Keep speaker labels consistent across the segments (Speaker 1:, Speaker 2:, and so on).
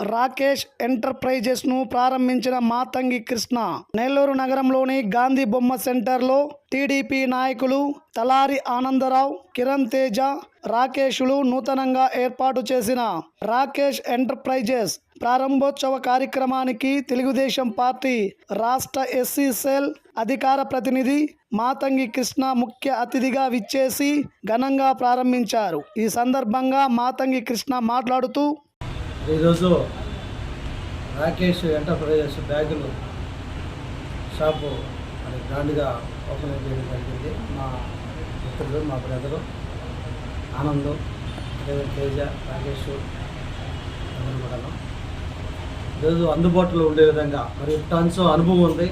Speaker 1: రాకేష్ ఎంటర్ప్రైజెస్ను ప్రారంభించిన మాతంగి కృష్ణ నెల్లూరు నగరంలోని గాంధీ బొమ్మ సెంటర్లో టీడీపీ నాయకులు తలారి ఆనందరావు కిరణ్ తేజ రాకేష్లు నూతనంగా ఏర్పాటు చేసిన రాకేష్ ఎంటర్ప్రైజెస్ ప్రారంభోత్సవ కార్యక్రమానికి తెలుగుదేశం పార్టీ రాష్ట్ర ఎస్సీ సెల్ అధికార ప్రతినిధి మాతంగి కృష్ణ ముఖ్య అతిథిగా విచ్చేసి ఘనంగా ప్రారంభించారు. ఈ సందర్భంగా మాతంగి కృష్ణ మాట్లాడుతూ
Speaker 2: ఈరోజు రాకేష్ ఎంటర్ప్రైజెస్ బ్యాగులు షాపు మరి గ్రాండ్గా ఓపెన్ చేయడం జరిగింది. మా మిత్రులు మా బ్రదరు ఆనంద్ అదే తేజ రాకేష్ అందరూ కూడాను. ఈరోజు అందుబాటులో ఉండే విధంగా మరి టన్స్ అనుభవం ఉంది.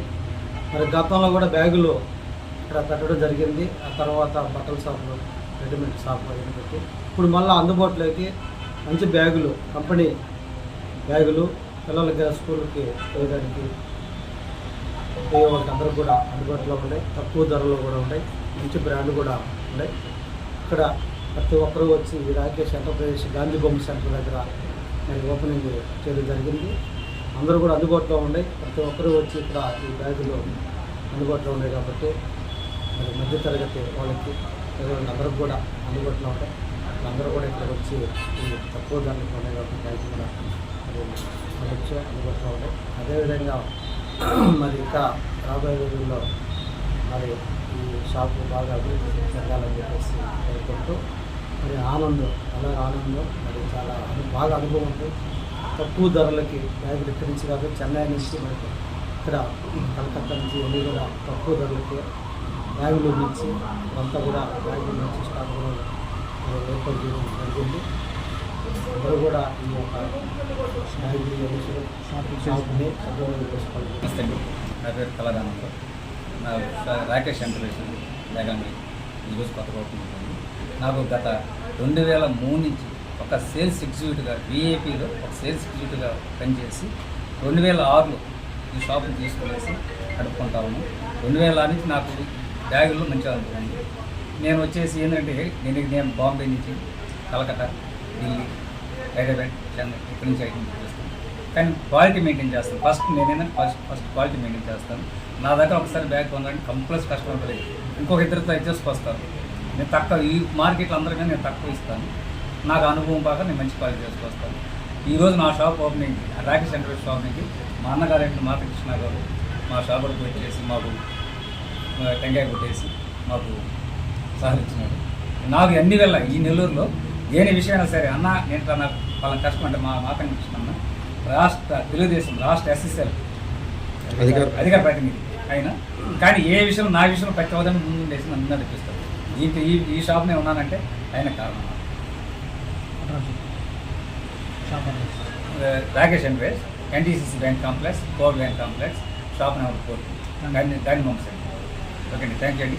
Speaker 2: మరి గతంలో కూడా బ్యాగులు ఇక్కడ పెట్టడం జరిగింది. ఆ తర్వాత బట్టల షాపులు రెడీమేడ్ షాపులు పెట్టి ఇప్పుడు మళ్ళీ అందుబాటులోకి మంచి బ్యాగులు కంపెనీ బ్యాగులు పిల్లలకి స్కూల్కి పోయడానికి పోయే వాళ్ళకి అందరూ కూడా అందుబాటులో ఉన్నాయి. తక్కువ ధరలో కూడా ఉన్నాయి. మంచి బ్రాండ్ కూడా ఉన్నాయి. ఇక్కడ ప్రతి ఒక్కరూ వచ్చి ఈ రాకేష్ ఎంటర్ప్రైజెస్ గాంధీ బొమ్మ సెంటర్ దగ్గర నేను ఓపెనింగ్ చేయడం జరిగింది. అందరూ కూడా అందుబాటులో ఉన్నాయి. ప్రతి ఒక్కరూ వచ్చి ఇక్కడ ఈ బ్యాగులు అందుబాటులో ఉన్నాయి కాబట్టి మరి మధ్యతరగతి వాళ్ళకి అందరికి కూడా అందుబాటులో ఉంటాయి. అందరూ కూడా ఇక్కడ వచ్చి తక్కువ ధరలు ఉన్నాయి కాబట్టి బ్యాగులు కూడా మరి ఉండొచ్చు అదేవిధంగా మరి ఇంకా రాబోయే రోజుల్లో మరి ఈ షాపు బాగా అభివృద్ధి చెందాలని చెప్పేసి కోరుకుంటూ మరి ఆనందం అలా ఆనందం? మరి చాలా బాగా అనుభవం ఉంది. తక్కువ ధరలకి బ్యాగులు ఇక్కడి నుంచి కాదు చెన్నై నుంచి మనకి ఇక్కడ కలకత్తా నుంచి అన్నీ కూడా తక్కువ ధరలకి బ్యాగులు నుంచి అంతా కూడా బ్యాగులు నుంచి స్టాక్ కూడా ఏర్పాటు చేయడం జరిగింది. అందరూ కూడా ఈ యొక్క షాప్ని సద్వినియోగం చేసుకోవాలి
Speaker 3: నా పేరు కళారామంతో నా రాకేష్ ఎంటర్ప్రైజెస్ లేకండి ఈరోజు కొత్త కోరుకుంటున్నాను నాకు గత రెండు వేల మూడు నుంచి ఒక సేల్స్ ఎగ్జిక్యూటివ్గా విఏపీలో ఒక సేల్స్ ఎగ్జిక్యూటివ్గా పనిచేసి రెండు వేల ఆరులో ఈ షాప్ని తీసుకునేసి నడుపుకుంటా ఉన్నాను రెండు వేల ఆరు నుంచి నాకు బ్యాగుల్లో మంచిగా అనుభవం నేను వచ్చేసి ఏంటంటే నేను నేను బాంబే నుంచి కలకత్తా ఢిల్లీ హైదరాబాద్ చెన్నై ఇక్కడి నుంచి ఐటమ్ చేస్తాను కానీ క్వాలిటీ మెయింటైన్ చేస్తాను ఫస్ట్ నేనైనా ఫస్ట్ ఫస్ట్ క్వాలిటీ మెయింటైన్ చేస్తాను. నా దగ్గర ఒకసారి బ్యాగ్ కొనాలంటే కంపల్సరీ కస్టమర్ లేదు. ఇంకొక ఇద్దరితో అడ్జస్ట్ వస్తాను నేను తక్కువ ఈ మార్కెట్లో అందరికీ నేను తక్కువ ఇస్తాను. నాకు అనుభవం బాగా నేను మంచి క్వాలిటీ చేసుకొస్తాను ఈరోజు నా shop opening Rakesh centre shop నుంచి మా అన్నగారు ఏంటి మాత కృష్ణ గారు మా షాప్ వచ్చేసి మాకు టెంకాయ కొట్టేసి మాకు సహకరించినాడు నాకు అన్ని వేళ ఈ నెల్లూరులో దేని విషయమైనా సరే అన్న నేను నాకు వాళ్ళని కష్టం అంటే మా మాతం కృష్ణ అన్న రాష్ట్ర తెలుగుదేశం రాష్ట్ర ఎస్ఎస్ఎల్.
Speaker 4: అధికార
Speaker 3: అధికార ప్రతినిధి ఆయన కానీ ఏ విషయం నా విషయంలో ప్రతి అవదని ముందు ఉండేసి నన్ను నడిపిస్తాడు దీంట్లో ఈ ఈ షాప్ నేను ఉన్నానంటే ఆయన కారణం. Rakesh enterprises NTCC bank complex core bank complex shop number four. దాన్ని దాన్ని పంపిస్తాను. ఓకే అండి థ్యాంక్ యూ అండి.